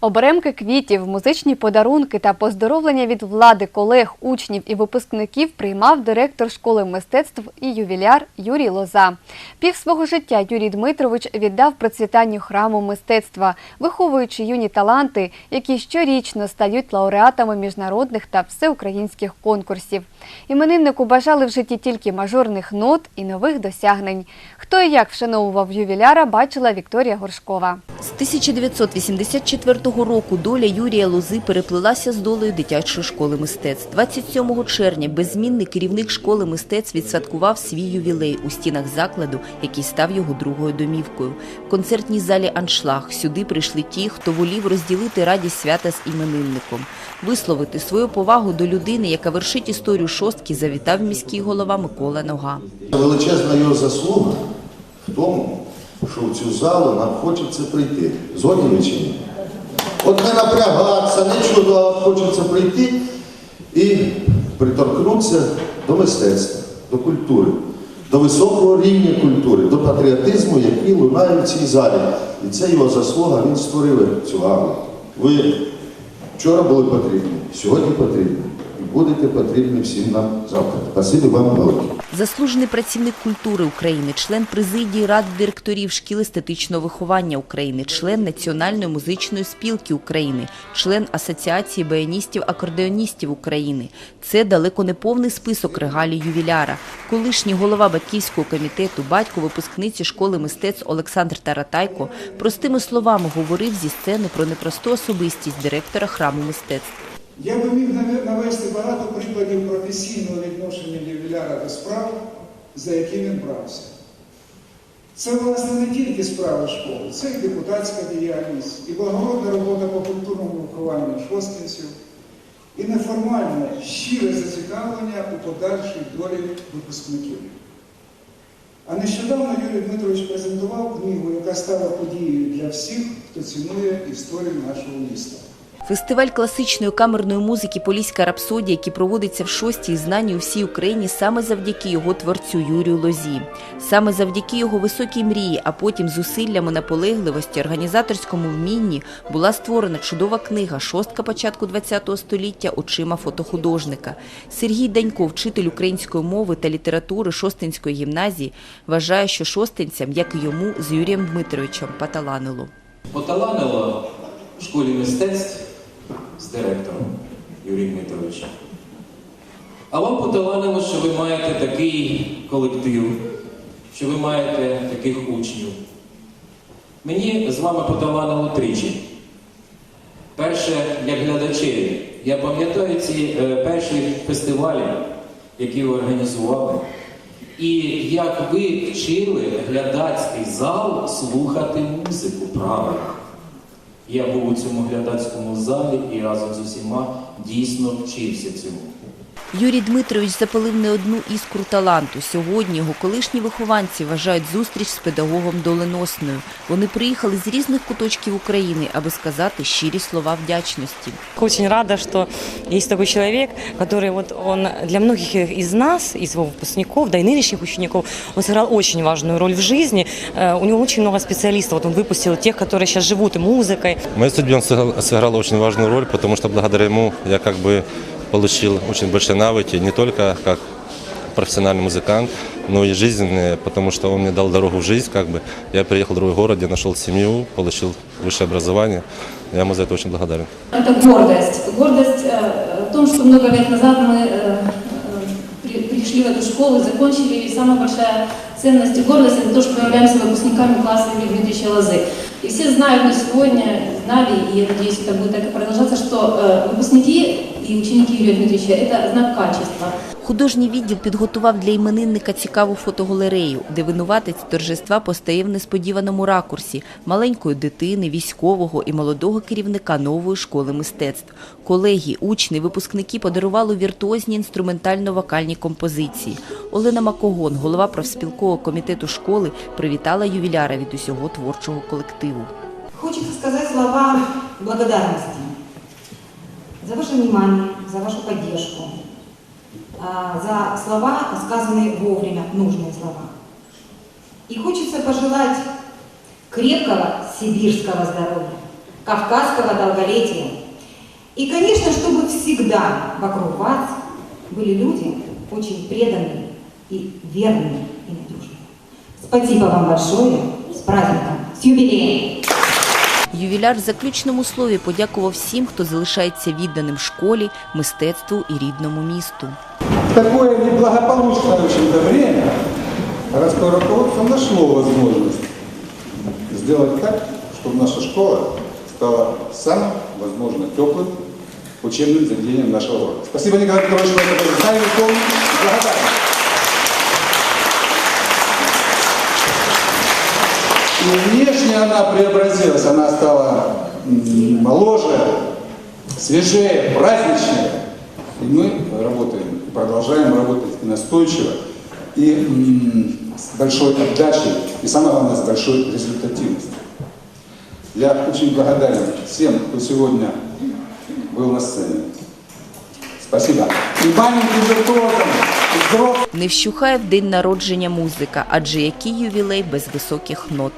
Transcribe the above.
Оберемки квітів, музичні подарунки та поздоровлення від влади, колег, учнів і випускників приймав директор школи мистецтв і ювіляр Юрій Лоза. Пів свого життя Юрій Дмитрович віддав процвітанню храму мистецтва, виховуючи юні таланти, які щорічно стають лауреатами міжнародних та всеукраїнських конкурсів. Імениннику бажали в житті тільки мажорних нот і нових досягнень. Хто і як вшановував ювіляра, бачила Вікторія Горшкова. З 1984 року доля Юрія Лози переплилася з долею дитячої школи мистецтв. 27 червня беззмінний керівник школи мистецтв відсвяткував свій ювілей у стінах закладу, який став його другою домівкою. В концертній залі «Аншлаг» сюди прийшли ті, хто волів розділити радість свята з іменинником. Висловити свою повагу до людини, яка вершить історію шостки, завітав міський голова Микола Нога. Величезна його заслуга в тому, що в цю залу нам хочеться прийти. Згодні ви чи ні? От не напрягатися, нічого, а хочеться прийти і приторкнутися до мистецтва, до культури, до високого рівня культури, до патріотизму, який лунає в цій залі. І це його заслуга, він створив цю гару. Ви вчора були потрібні, сьогодні потрібні. Будете потрібні всім нам завтра. Спасибі вам велике. Заслужений працівник культури України, член президії рад директорів шкіл естетичного виховання України, член Національної музичної спілки України, член Асоціації баяністів-акордеоністів України. Це далеко не повний список регалій ювіляра. Колишній голова батьківського комітету, батько випускниці школи мистецтв Олександр Таратайко простими словами говорив зі сцени про непросту особистість директора храму мистецтв. Я би міг навести багато прикладів професійного відношення ювіляра до справ, за які він брався. Це, власне, не тільки справи школи, це і депутатська діяльність, і благородна робота по культурному вихованню шостинців, і неформальне, щире зацікавлення у подальшій долі випускників. А нещодавно Юрій Дмитрович презентував книгу, яка стала подією для всіх, хто цінує історію нашого міста. Фестиваль класичної камерної музики Поліська рапсодія, який проводиться в шостій, знані у всій Україні саме завдяки його творцю Юрію Лозі, саме завдяки його високій мрії, а потім зусиллями наполегливості, організаторському вмінні була створена чудова книга Шостка початку ХХ століття очима фотохудожника. Сергій Данько, вчитель української мови та літератури Шостинської гімназії, вважає, що шостинцям, як і йому, з Юрієм Дмитровичем поталанило. Поталанило в школі мистецтв з директором Юрієм Дмитровичем. А вам поталанило, що ви маєте такий колектив, що ви маєте таких учнів. Мені з вами поталанило тричі. Перше, як глядачеві. Я пам'ятаю ці е, перші фестивалі, які ви організували. І як ви вчили глядацький зал слухати музику правильно. Я був у цьому глядацькому залі і разом з усіма дійсно вчився цьому. Юрій Дмитрович запалив не одну іскру таланту. Сьогодні його колишні вихованці вважають зустріч з педагогом доленосною. Вони приїхали з різних куточків України, аби сказати щирі слова вдячності. Очень рада, что есть такой человек, который вот он для многих из нас, из его выпускников, да и нынешних учеников, он сыграл очень важную роль в жизни. Э, У него очень много специалистов. Вот он выпустил тех, которые сейчас живут и музыкой, В моей судьбе он сыграл, сыграл очень важную роль, потому что благодаря ему я как бы получил очень большие навыки, не только как профессиональный музыкант, но и жизненные, потому что он мне дал дорогу в жизнь, как бы. Я приехал в другой город, где нашел семью, получил высшее образование. Я ему за это очень благодарен. Это гордость. Гордость э, в том, что много лет назад мы э, э, при- пришли в эту школу, закончили, и самая большая ценность и гордость это то, что мы являемся выпускниками класса Юрия Дмитриевича Лозы. И все знают на сегодня, знали, и я надеюсь, это будет так и продолжаться, что э, выпускники и ученики Юрия Дмитриевича – это знак качества. Художній відділ підготував для іменинника цікаву фотогалерею, де винуватець торжества постає в несподіваному ракурсі маленької дитини, військового і молодого керівника нової школи мистецтв. Колеги, учні, випускники подарували віртуозні інструментально-вокальні композиції. Олена Макогон, голова профспілкового комітету школи, привітала ювіляра від усього творчого колективу. Хочется сказать слова благодарности за ваше внимание, за вашу поддержку, за слова, сказанные вовремя, нужные слова. И хочется пожелать крепкого сибирского здоровья, кавказского долголетия. И, конечно, чтобы всегда вокруг вас были люди очень преданные и верные и надежные. Спасибо вам большое. С праздником! С юбилеем! Ювіляр в заключному слові подякував всім, хто залишається відданим школі, мистецтву і рідному місту. Такое неблагополучное в общем-то, время городское руководство нашло возможность сделать так, чтобы наша школа стала самым, возможно, теплым учебным заведением нашего города. Спасибо, Николай Петрович, вы это помню. Благодарен. И внешне она преобразилась, она стала моложе, свежее, праздничнее. И мы работаем, продолжаем работать настойчиво, и с большой отдачей, и самое главное, с большой результативностью. Я очень благодарен всем, кто сегодня был на сцене. Спасибо. И маленьким виртуозам. Не вщухає в день народження музика, адже який ювілей без високих нот.